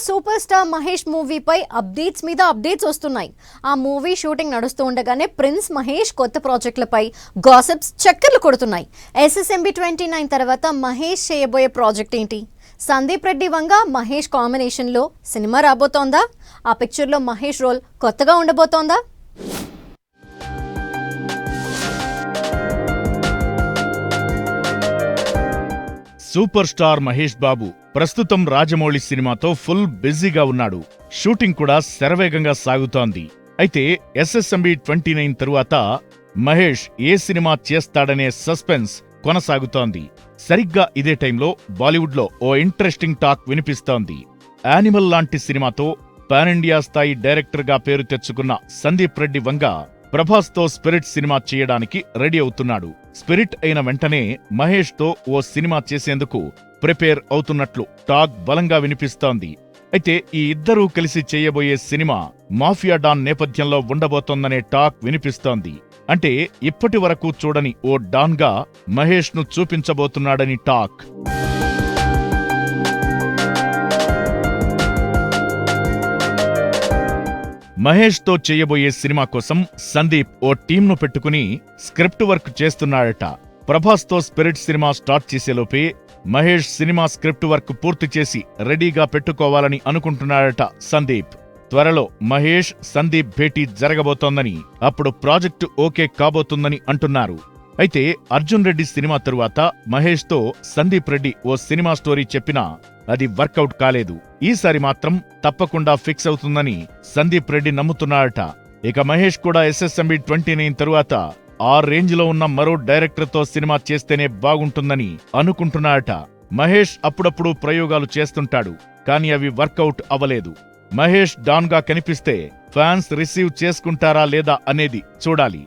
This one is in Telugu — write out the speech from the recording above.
సూపర్ స్టార్ మహేష్ మూవీపై అప్డేట్స్ మీద అప్డేట్స్ వస్తున్నాయి. ఆ మూవీ షూటింగ్ నడుస్తూ ఉండగానే ప్రిన్స్ మహేష్ కొత్త ప్రాజెక్టులపై గాసిప్స్ చక్కర్లు కొడుతున్నాయి. ఎస్ఎస్ఎంబి ట్వంటీ నైన్ తర్వాత మహేష్ చేయబోయే ప్రాజెక్ట్ ఏంటి? సందీప్ రెడ్డి వంగ మహేష్ కాంబినేషన్లో సినిమా రాబోతోందా? ఆ పిక్చర్లో మహేష్ రోల్ కొత్తగా ఉండబోతోందా? సూపర్ స్టార్ మహేష్ బాబు ప్రస్తుతం రాజమౌళి సినిమాతో ఫుల్ బిజీగా ఉన్నాడు. షూటింగ్ కూడా శరవేగంగా సాగుతోంది. అయితే ఎస్ఎస్ఎంబి ట్వంటీ నైన్ తరువాత మహేష్ ఏ సినిమా చేస్తాడనే సస్పెన్స్ కొనసాగుతోంది. సరిగ్గా ఇదే టైంలో బాలీవుడ్లో ఓ ఇంట్రెస్టింగ్ టాక్ వినిపిస్తోంది. యానిమల్ లాంటి సినిమాతో పాన్ ఇండియా స్థాయి డైరెక్టర్గా పేరు తెచ్చుకున్న సందీప్ రెడ్డి వంగ ప్రభాస్తో స్పిరిట్ సినిమా చేయడానికి రెడీ అవుతున్నాడు. స్పిరిట్ అయిన వెంటనే మహేష్తో ఓ సినిమా చేసేందుకు ప్రిపేర్ అవుతున్నట్లు టాక్ బలంగా వినిపిస్తోంది. అయితే ఈ ఇద్దరూ కలిసి చేయబోయే సినిమా మాఫియా డాన్ నేపథ్యంలో ఉండబోతోందనే టాక్ వినిపిస్తోంది. అంటే ఇప్పటి వరకు చూడని ఓ డాన్గా మహేష్ను చూపించబోతున్నాడని టాక్. మహేష్తో చేయబోయే సినిమా కోసం సందీప్ ఓ టీంను పెట్టుకుని స్క్రిప్ట్ వర్క్ చేస్తున్నాడట. ప్రభాస్తో స్పిరిట్ సినిమా స్టార్ట్ చేసేలోపే మహేష్ సినిమా స్క్రిప్ట్ వర్క్ పూర్తి చేసి రెడీగా పెట్టుకోవాలని అనుకుంటున్నాడట సందీప్. త్వరలో మహేష్ సందీప్ భేటీ జరగబోతోందని అప్పుడు ప్రాజెక్టు ఓకే కాబోతుందని అంటున్నారు. అయితే అర్జున్ రెడ్డి సినిమా తరువాత మహేష్తో సందీప్ రెడ్డి ఓ సినిమా స్టోరీ చెప్పినా అది వర్కౌట్ కాలేదు. ఈసారి మాత్రం తప్పకుండా ఫిక్స్ అవుతుందని సందీప్ రెడ్డి నమ్ముతున్నాడట ఇక మహేష్ కూడా ఎస్ఎస్ఎంబి ట్వంటీ నైన్ తరువాత ఆ రేంజ్లో ఉన్న మరో డైరెక్టర్తో సినిమా చేస్తేనే బాగుంటుందని అనుకుంటున్నాడట మహేష్ అప్పుడప్పుడు ప్రయోగాలు చేస్తుంటాడు కానీ అవి వర్కౌట్ అవ్వలేదు. మహేష్ డాన్గా కనిపిస్తే ఫ్యాన్స్ రిసీవ్ చేసుకుంటారా లేదా అనేది చూడాలి.